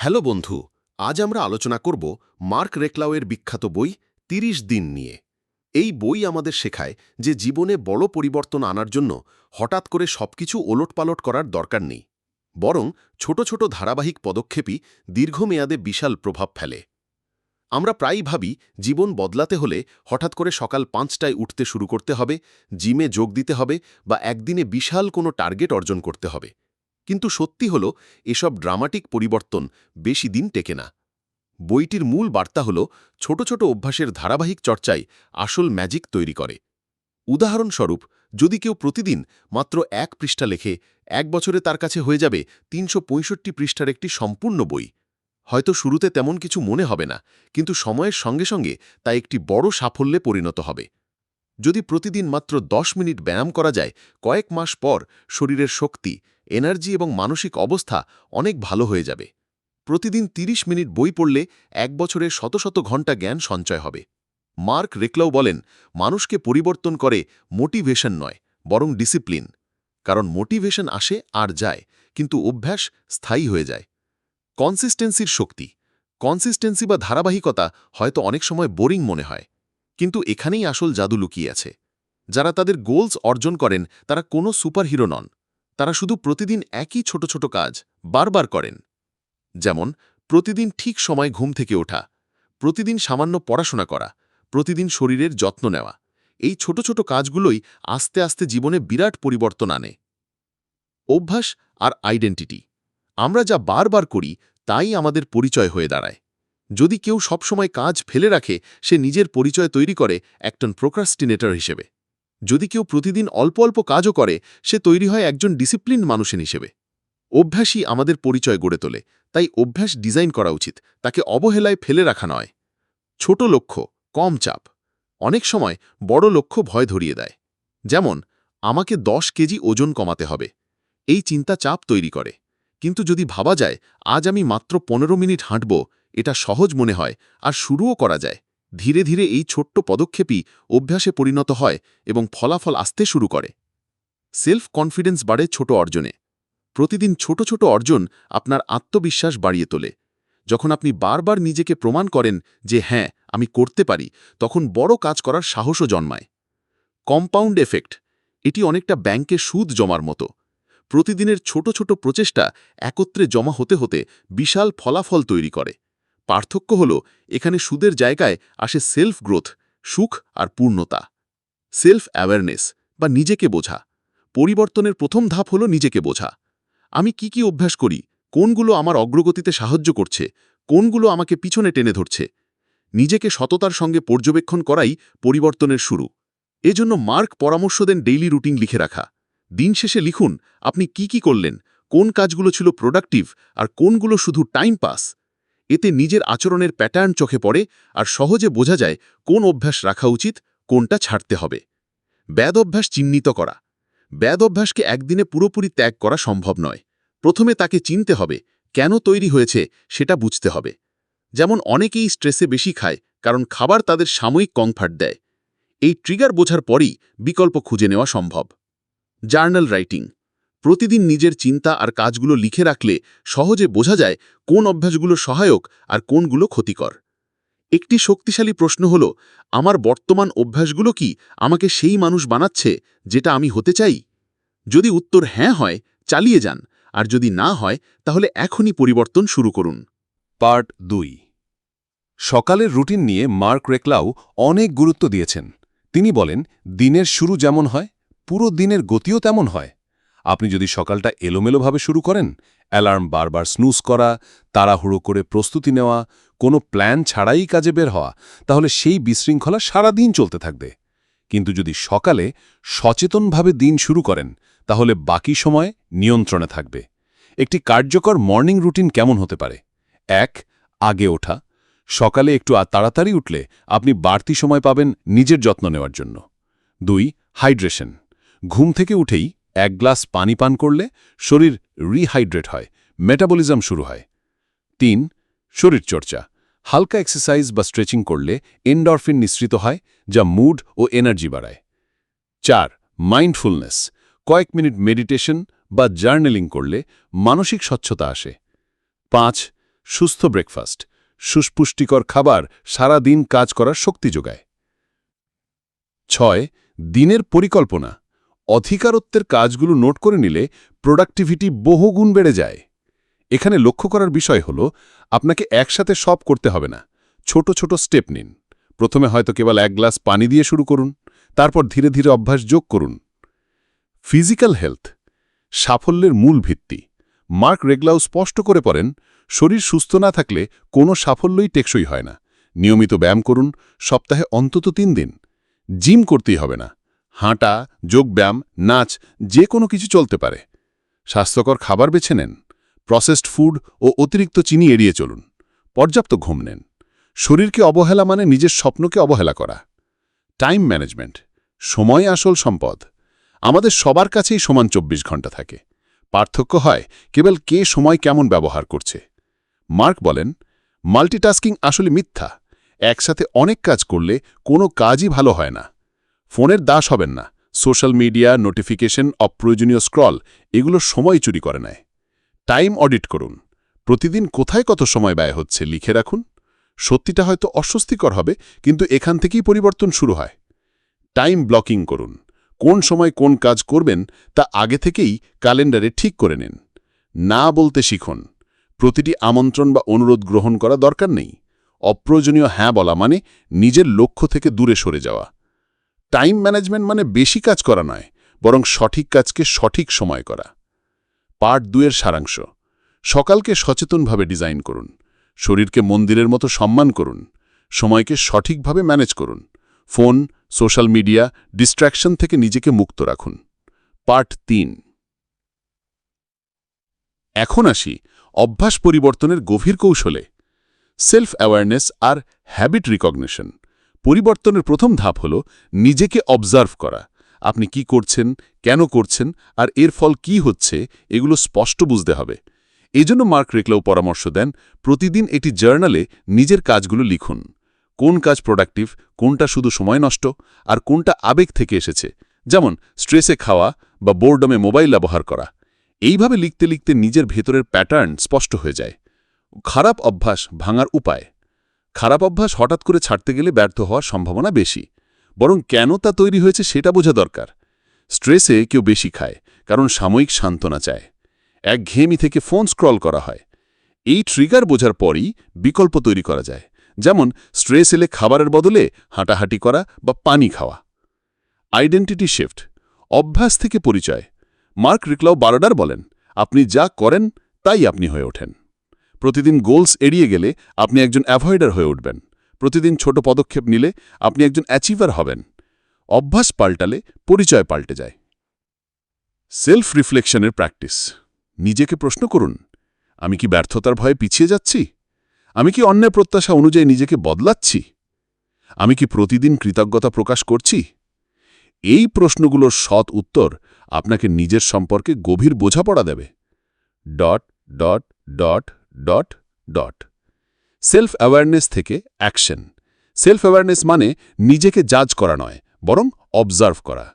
Hello বন্ধু, আজ আমরা আলোচনা করব মার্ক রেকলাওয়ের বিখ্যাত বই ৩০ দিন নিয়ে। এই বই আমাদের শেখায় যে জীবনে বড় পরিবর্তন আনার জন্য হঠাৎ করে সবকিছু ওলটপালট করার দরকার নেই, বরং ছোট ছোট ধারাবাহিক পদক্ষেপই দীর্ঘমেয়াদে বিশাল প্রভাব ফেলে। আমরা প্রায়ই ভাবি জীবন বদলাতে হলে হঠাৎ করে সকাল পাঁচটায় উঠতে শুরু করতে হবে, জিমে যোগ দিতে হবে বা একদিনে বিশাল কোনো টার্গেট অর্জন করতে হবে। কিন্তু সত্যি হল, এসব ড্রামাটিক পরিবর্তন বেশি দিন টেকে না। বইটির মূল বার্তা হল, ছোট ছোট অভ্যাসের ধারাবাহিক চর্চাই আসল ম্যাজিক তৈরি করে। উদাহরণস্বরূপ, যদি কেউ প্রতিদিন মাত্র এক পৃষ্ঠা লেখে, এক বছরে তার কাছে হয়ে যাবে তিনশো পঁয়ষট্টি পৃষ্ঠার একটি সম্পূর্ণ বই। হয়তো শুরুতে তেমন কিছু মনে হবে না, কিন্তু সময়ের সঙ্গে সঙ্গে তা একটি বড় সাফল্যে পরিণত হবে। যদি প্রতিদিন মাত্র দশ মিনিট ব্যায়াম করা যায়, কয়েক মাস পর শরীরের শক্তি এনার্জি এবং মানসিক অবস্থা অনেক ভালো হয়ে যাবে। প্রতিদিন ৩০ মিনিট বই পড়লে এক বছরে শত শত ঘণ্টা জ্ঞান সঞ্চয় হবে। মার্ক রেকলাও বলেন, মানুষকে পরিবর্তন করে মোটিভেশন নয়, বরং ডিসিপ্লিন। কারণ মোটিভেশন আসে আর যায়, কিন্তু অভ্যাস স্থায়ী হয়ে যায়। কনসিস্টেন্সির শক্তি। কনসিস্টেন্সি বা ধারাবাহিকতা হয়তো অনেক সময় বোরিং মনে হয়, কিন্তু এখানেই আসল জাদু লুকিয়ে আছে। যারা তাদের গোলস অর্জন করেন, তারা কোনো সুপারহিরো নন। তারা শুধু প্রতিদিন একই ছোট ছোট কাজ বারবার করেন। যেমন, প্রতিদিন ঠিক সময় ঘুম থেকে ওঠা, প্রতিদিন সামান্য পড়াশোনা করা, প্রতিদিন শরীরের যত্ন নেওয়া, এই ছোট ছোট কাজগুলোই আস্তে আস্তে জীবনে বিরাট পরিবর্তন আনে। অভ্যাস আর আইডেন্টিটি, আমরা যা বারবার করি তাই আমাদের পরিচয় হয়ে দাঁড়ায়। যদি কেউ সবসময় কাজ ফেলে রাখে, সে নিজের পরিচয় তৈরি করে একজন প্রোক্রাস্টিনেটর হিসেবে। যদি কেউ প্রতিদিন অল্প অল্প কাজও করে, সে তৈরি হয় একজন ডিসিপ্লিন মানুষের হিসেবে। অভ্যাসই আমাদের পরিচয় গড়ে তোলে, তাই অভ্যাস ডিজাইন করা উচিত, তাকে অবহেলায় ফেলে রাখা নয়। ছোট লক্ষ্য, কম চাপ, অনেক সময় বড় লক্ষ্য ভয় ধরিয়ে দেয়। যেমন, আমাকে দশ কেজি ওজন কমাতে হবে, এই চিন্তা চাপ তৈরি করে। কিন্তু যদি ভাবা যায়, আজ আমি মাত্র পনেরো মিনিট হাঁটব, এটা সহজ মনে হয়, আর শুরুও করা যায়। ধীরে ধীরে এই ছোট্ট পদক্ষেপই অভ্যাসে পরিণত হয় এবং ফলাফল আসতে শুরু করে। সেলফ কনফিডেন্স বাড়ে ছোট অর্জনে। প্রতিদিন ছোট ছোট অর্জন আপনার আত্মবিশ্বাস বাড়িয়ে তোলে। যখন আপনি বারবার নিজেকে প্রমাণ করেন যে হ্যাঁ আমি করতে পারি, তখন বড় কাজ করার সাহসও জন্মায়। কম্পাউন্ড এফেক্ট, এটি অনেকটা ব্যাংকে সুদ জমার মতো। প্রতিদিনের ছোট ছোট প্রচেষ্টা একত্রে জমা হতে হতে বিশাল ফলাফল তৈরি করে। পার্থক্য হল, এখানে সুদের জায়গায় আসে সেলফ গ্রোথ সুখ আর পূর্ণতা। সেলফ অ্যাওয়ারনেস বা নিজেকে বোঝা। পরিবর্তনের প্রথম ধাপ হল নিজেকে বোঝা। আমি কি কি অভ্যাস করি? কোনগুলো আমার অগ্রগতিতে সাহায্য করছে? কোনগুলো আমাকে পিছনে টেনে ধরছে? নিজেকে সততার সঙ্গে পর্যবেক্ষণ করাই পরিবর্তনের শুরু। এজন্য মার্ক পরামর্শ দেন ডেইলি রুটিন লিখে রাখা। দিন শেষে লিখুন, আপনি কি কি করলেন? কোন কাজগুলো ছিল প্রোডাক্টিভ? আর কোনগুলো শুধু টাইম পাস? এতে নিজের আচরণের প্যাটার্ন চোখে পড়ে আর সহজে বোঝা যায় কোন অভ্যাস রাখা উচিত, কোনটা ছাড়তে হবে। ব্যাদ অভ্যাস চিহ্নিত করা। ব্যাদ অভ্যাসকে একদিনে পুরোপুরি ত্যাগ করা সম্ভব নয়। প্রথমে তাকে চিনতে হবে, কেন তৈরি হয়েছে সেটা বুঝতে হবে। যেমন অনেকেই স্ট্রেসে বেশি খায়, কারণ খাবার তাদের সাময়িক কমফার্ট দেয়। এই ট্রিগার বোঝার পরই বিকল্প খুঁজে নেওয়া সম্ভব। জার্নাল রাইটিং প্রতিদিন নিজের চিন্তা আর কাজগুলো লিখে রাখলে সহজে বোঝা যায় কোন অভ্যাসগুলো সহায়ক আর কোনগুলো ক্ষতিকর। একটি শক্তিশালী প্রশ্ন হল, আমার বর্তমান অভ্যাসগুলো কি আমাকে সেই মানুষ বানাচ্ছে যেটা আমি হতে চাই? যদি উত্তর হ্যাঁ হয়, চালিয়ে যান, আর যদি না হয়, তাহলে এখনই পরিবর্তন শুরু করুন। পার্ট দুই। সকালের রুটিন নিয়ে মার্ক রেকলাও অনেক গুরুত্ব দিয়েছেন। তিনি বলেন, দিনের শুরু যেমন হয়, পুরো দিনের গতিও তেমন হয়। আপনি যদি সকালটা এলোমেলোভাবে শুরু করেন, অ্যালার্ম বারবার স্নুজ করা, তাড়াহুড়ো করে প্রস্তুতি নেওয়া, কোনো প্ল্যান ছাড়াই কাজে বের হওয়া, তাহলে সেই বিশৃঙ্খলা সারাদিন চলতে থাকবে। কিন্তু যদি সকালে সচেতনভাবে দিন শুরু করেন, তাহলে বাকি সময় নিয়ন্ত্রণে থাকবে। একটি কার্যকর মর্নিং রুটিন কেমন হতে পারে? এক, আগে ওঠা। সকালে একটু তাড়াতাড়ি উঠলে আপনি বাড়তি সময় পাবেন নিজের যত্ন নেওয়ার জন্য। দুই, হাইড্রেশন। ঘুম থেকে উঠেই এক গ্লাস পানি পান করলে শরীর রিহাইড্রেট হয় মেটাবলিজম শুরু হয়। তিন শরীরচর্চা হালকা এক্সারসাইজ বা স্ট্রেচিং করলে এন্ডরফিন নিঃসৃত হয়, যা মুড ও এনার্জি বাড়ায়। চার মাইন্ডফুলনেস কয়েক মিনিট মেডিটেশন বা জার্নেলিং করলে মানসিক স্বচ্ছতা আসে। পাঁচ, সুস্থ ব্রেকফাস্ট সুস্পুষ্টিকর খাবার সারা দিন কাজ করার শক্তি যোগায়। ছয়, দিনের পরিকল্পনা। অধিকারত্বের কাজগুলো নোট করে নিলে প্রোডাক্টিভিটি বহুগুণ বেড়ে যায়। এখানে লক্ষ্য করার বিষয় হল, আপনাকে একসাথে সব করতে হবে না। ছোট ছোট স্টেপ নিন। প্রথমে হয়তো কেবল এক গ্লাস পানি দিয়ে শুরু করুন, তারপর ধীরে ধীরে অভ্যাস যোগ করুন। ফিজিক্যাল হেলথ, সাফল্যের মূল ভিত্তি। মার্ক রেগলাউ স্পষ্ট করে পড়েন, শরীর সুস্থ না থাকলে কোনো সাফল্যই টেকসই হয় না। নিয়মিত ব্যায়াম করুন, সপ্তাহে অন্তত তিন দিন। জিম করতেই হবে না। হাঁটা, যোগব্যায়াম, নাচ, যে কোনো কিছু চলতে পারে। স্বাস্থ্যকর খাবার বেছে নেন প্রসেসড ফুড ও অতিরিক্ত চিনি এড়িয়ে চলুন, পর্যাপ্ত ঘুম নেন। শরীরকে অবহেলা মানে নিজের স্বপ্নকে অবহেলা করা। টাইম ম্যানেজমেন্ট সময় আসল সম্পদ। আমাদের সবার কাছেই সমান চব্বিশ ঘণ্টা থাকে। পার্থক্য হয় কেবল কে সময় কেমন ব্যবহার করছে। মার্ক বলেন, মাল্টিটাস্কিং আসলে মিথ্যা। একসাথে অনেক কাজ করলে কোনো কাজই ভালো হয় না। ফোনের দাস হবেন না। সোশ্যাল মিডিয়া, নোটিফিকেশন, অপ্রয়োজনীয় স্ক্রল, এগুলো সময় চুরি করে নেয়। টাইম অডিট করুন। প্রতিদিন কোথায় কত সময় ব্যয় হচ্ছে লিখে রাখুন। সত্যিটা হয়তো অস্বস্তিকর হবে, কিন্তু এখান থেকেই পরিবর্তন শুরু হয়। টাইম ব্লকিং করুন। কোন সময় কোন কাজ করবেন, তা আগে থেকেই ক্যালেন্ডারে ঠিক করে নিন। না বলতে শিখুন। প্রতিটি আমন্ত্রণ বা অনুরোধ গ্রহণ করা দরকার নেই। অপ্রয়োজনীয় হ্যাঁ বলা মানে নিজের লক্ষ্য থেকে দূরে সরে যাওয়া। টাইম ম্যানেজমেন্ট মানে বেশি কাজ করা নয়, বরং সঠিক কাজকে সঠিক সময় করা। পার্ট দুয়ের সারাংশ। সকালকে সচেতনভাবে ডিজাইন করুন। শরীরকে মন্দিরের মতো সম্মান করুন। সময়কে সঠিকভাবে ম্যানেজ করুন। ফোন, সোশ্যাল মিডিয়া ডিস্ট্র্যাকশন থেকে নিজেকে মুক্ত রাখুন। পার্ট তিন। এখন আসি অভ্যাস পরিবর্তনের গভীর কৌশলে। সেলফ অ্যাওয়ারনেস আর হ্যাবিট রিকগনিশন। পরিবর্তনের প্রথম ধাপ হল নিজেকে অবজার্ভ করা। আপনি কি করছেন, কেন করছেন, আর এর ফল কি হচ্ছে, এগুলো স্পষ্ট বুঝতে হবে। এজন্য মার্ক রেকলেও পরামর্শ দেন, প্রতিদিন এটি জার্নালে নিজের কাজগুলো লিখুন। কোন কাজ প্রোডাক্টিভ কোনটা শুধু সময় নষ্ট, আর কোনটা আবেগ থেকে এসেছে। যেমন স্ট্রেসে খাওয়া বা বোর্ডমে মোবাইল ব্যবহার করা। এইভাবে লিখতে লিখতে নিজের ভেতরের প্যাটার্ন স্পষ্ট হয়ে যায়। খারাপ অভ্যাস ভাঙার উপায়। খারাপ অভ্যাস হঠাৎ করে ছাড়তে গেলে ব্যর্থ হওয়ার সম্ভাবনা বেশি। বরং কেন তা তৈরি হয়েছে সেটা বোঝা দরকার। স্ট্রেসে কেউ বেশি খায়, কারণ সাময়িক সান্ত্বনা চায়। এক ঘেমি থেকে ফোন স্ক্রল করা হয়। এই ট্রিগার বোঝার পরই বিকল্প তৈরি করা যায়। যেমন, স্ট্রেস এলে খাবারের বদলে হাঁটাহাঁটি করা বা পানি খাওয়া। আইডেন্টিটি শিফট, অভ্যাস থেকে পরিচয়। মার্ক রিকলাও বারোডার বলেন, আপনি যা করেন, তাই আপনি হয়ে ওঠেন। প্রতিদিন গোলস এড়িয়ে গেলে আপনি একজন অ্যাভয়েডার হয়ে উঠবেন। প্রতিদিন ছোট পদক্ষেপ নিলে আপনি একজন অ্যাচিভার হবেন। অভ্যাস পাল্টালে পরিচয় পাল্টে যায়। সেলফ রিফ্লেকশনের প্র্যাকটিস। নিজেকে প্রশ্ন করুন, আমি কি ব্যর্থতার ভয়ে পিছিয়ে যাচ্ছি? আমি কি অন্যের প্রত্যাশা অনুযায়ী নিজেকে বদলাচ্ছি? আমি কি প্রতিদিন কৃতজ্ঞতা প্রকাশ করছি? এই প্রশ্নগুলোর সৎ উত্তর আপনাকে নিজের সম্পর্কে গভীর বোঝাপড়া দেবে। Dot dot dot dot dot self awareness থেকে অ্যাকশন সেলফ অ্যাওয়ারনেস মানে নিজেকে জাজ করা নয়, বরং অবজার্ভ করা।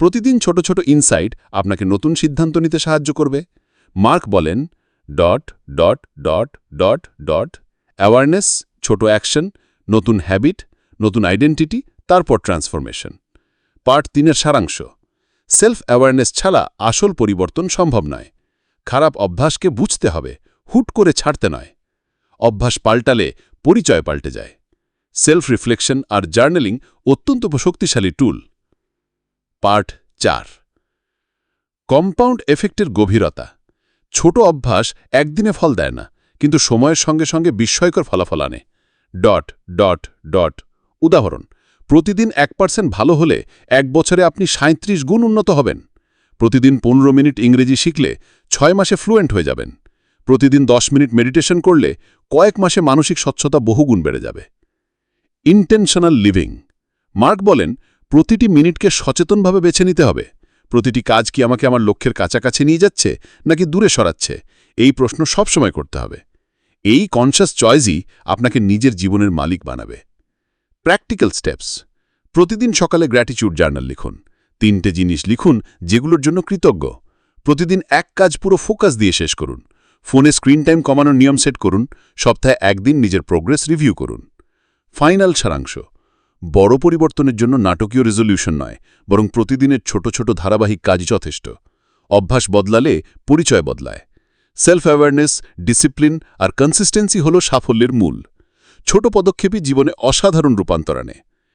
প্রতিদিন ছোট ছোট ইনসাইট আপনাকে নতুন সিদ্ধান্ত নিতে সাহায্য করবে। মার্ক বলেন dot dot dot dot dot awareness ছোট অ্যাকশন নতুন হ্যাবিট নতুন আইডেন্টিটি তারপর ট্রান্সফরমেশন পার্ট তিনের সারাংশ। সেলফ অ্যাওয়ারনেস ছাড়া আসল পরিবর্তন সম্ভব নয়। খারাপ অভ্যাসকে বুঝতে হবে হুট করে ছাড়তে নয়। অভ্যাস পাল্টালে পরিচয় পাল্টে যায়। সেলফ রিফ্লেকশন আর জার্নালিং অত্যন্ত শক্তিশালী টুল। পার্ট চার। কম্পাউন্ড এফেক্টের গভীরতা। ছোট অভ্যাস একদিনে ফল দেয় না, কিন্তু সময়ের সঙ্গে সঙ্গে বিস্ময়কর ফলাফল আনে। Dot dot dot. উদাহরণ, প্রতিদিন এক পার্সেন্ট ভালো হলে এক বছরে আপনি সাঁত্রিশ গুণ উন্নত হবেন। প্রতিদিন পনেরো মিনিট ইংরেজি শিখলে ছয় মাসে ফ্লুয়েন্ট হয়ে যাবেন। প্রতিদিন দশ মিনিট মেডিটেশন করলে কয়েক মাসে মানসিক স্বচ্ছতা বহুগুণ বেড়ে যাবে। ইন্টেনশনাল লিভিং মার্ক বলেন, প্রতিটি মিনিটকে সচেতনভাবে বেছে নিতে হবে। প্রতিটি কাজ কি আমাকে আমার লক্ষ্যের কাছাকাছি নিয়ে যাচ্ছে, নাকি দূরে সরাচ্ছে? এই প্রশ্ন সবসময় করতে হবে। এই কনশাস চয়েসই আপনাকে নিজের জীবনের মালিক বানাবে। প্র্যাকটিক্যাল স্টেপস প্রতিদিন সকালে গ্র্যাটিচিউড জার্নাল লিখুন। তিনটে জিনিস লিখুন যেগুলোর জন্য কৃতজ্ঞ। প্রতিদিন এক কাজ পুরো ফোকাস দিয়ে শেষ করুন। ফোনে স্ক্রিন টাইম কমানোর নিয়ম সেট করুন, সপ্তাহে একদিন নিজের প্রোগ্রেস রিভিউ করুন। ফাইনাল সারাংশ। বড় পরিবর্তনের জন্য নাটকীয় রেজলিউশন নয়, বরং প্রতিদিনের ছোট ছোট ধারাবাহিক কাজ যথেষ্ট। অভ্যাস বদলালে পরিচয় বদলায়। সেলফ অ্যাওয়ারনেস ডিসিপ্লিন আর কনসিস্টেন্সি হল সাফল্যের মূল। ছোট পদক্ষেপই জীবনে অসাধারণ রূপান্তর আনে।